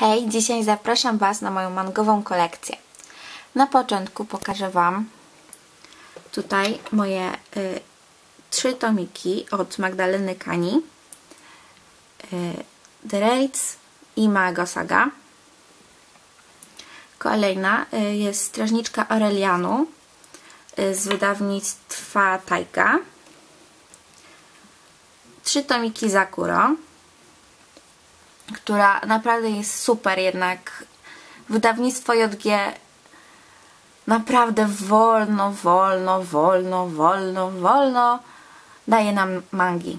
Hej, dzisiaj zapraszam Was na moją mangową kolekcję. Na początku pokażę Wam tutaj moje y, trzy tomiki od Magdaleny Kani. Y, The Raids i Mago Saga. Kolejna y, jest Strażniczka Aurelianu y, z wydawnictwa Tajka. Trzy tomiki Zakuro która naprawdę jest super jednak wydawnictwo JG naprawdę wolno, wolno, wolno, wolno, wolno daje nam mangi.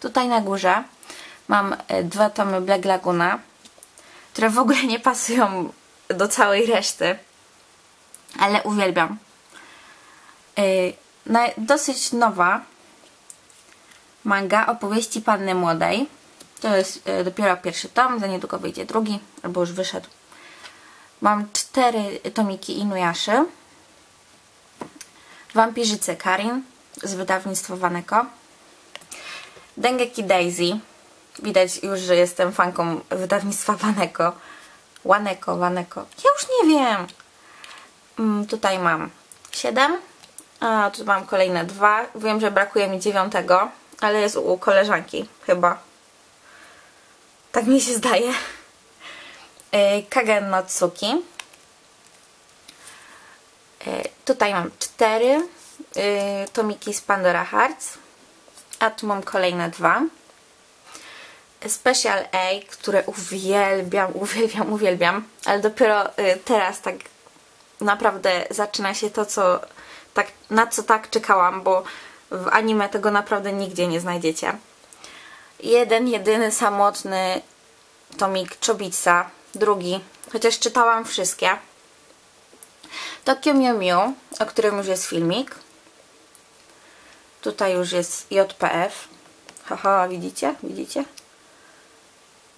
Tutaj na górze mam e, dwa tomy Black Laguna, które w ogóle nie pasują do całej reszty, ale uwielbiam. E, dosyć nowa manga opowieści Panny Młodej to jest e, dopiero pierwszy tom, za niedługo wyjdzie drugi, albo już wyszedł. Mam cztery tomiki Inuyaszy. Wampirzyce Karin z wydawnictwa Waneko. Dengeki Daisy. Widać już, że jestem fanką wydawnictwa Waneko. Waneko, Waneko. Ja już nie wiem. Mm, tutaj mam siedem. A tu mam kolejne dwa. Wiem, że brakuje mi dziewiątego, ale jest u koleżanki chyba tak mi się zdaje. E, Kagen no Tsuki. E, tutaj mam cztery e, tomiki z Pandora Hearts, a tu mam kolejne dwa. Special A, które uwielbiam, uwielbiam, uwielbiam, ale dopiero teraz tak naprawdę zaczyna się to, co tak, na co tak czekałam, bo w anime tego naprawdę nigdzie nie znajdziecie jeden, jedyny, samotny tomik Chobica, drugi, chociaż czytałam wszystkie. Tokyo Mew Mew, o którym już jest filmik. Tutaj już jest JPF. Haha, widzicie? Widzicie?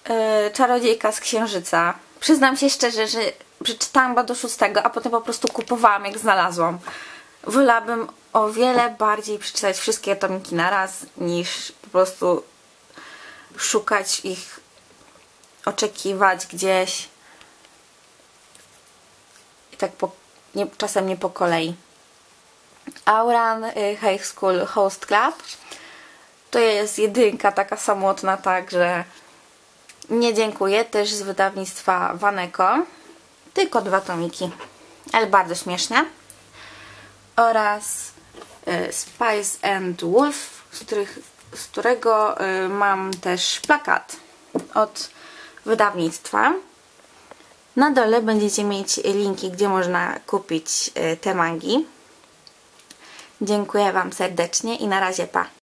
Yy, Czarodziejka z Księżyca. Przyznam się szczerze, że przeczytałam go do szóstego, a potem po prostu kupowałam jak znalazłam. Wolałabym o wiele bardziej przeczytać wszystkie tomiki naraz, niż po prostu szukać ich, oczekiwać gdzieś. I tak po, nie, czasem nie po kolei. Auran y, High School Host Club to jest jedynka taka samotna, także nie dziękuję. Też z wydawnictwa Waneko. Tylko dwa tomiki, ale bardzo śmieszne. Oraz y, Spice and Wolf, z których z którego y, mam też plakat od wydawnictwa. Na dole będziecie mieć linki, gdzie można kupić y, te mangi. Dziękuję Wam serdecznie i na razie pa.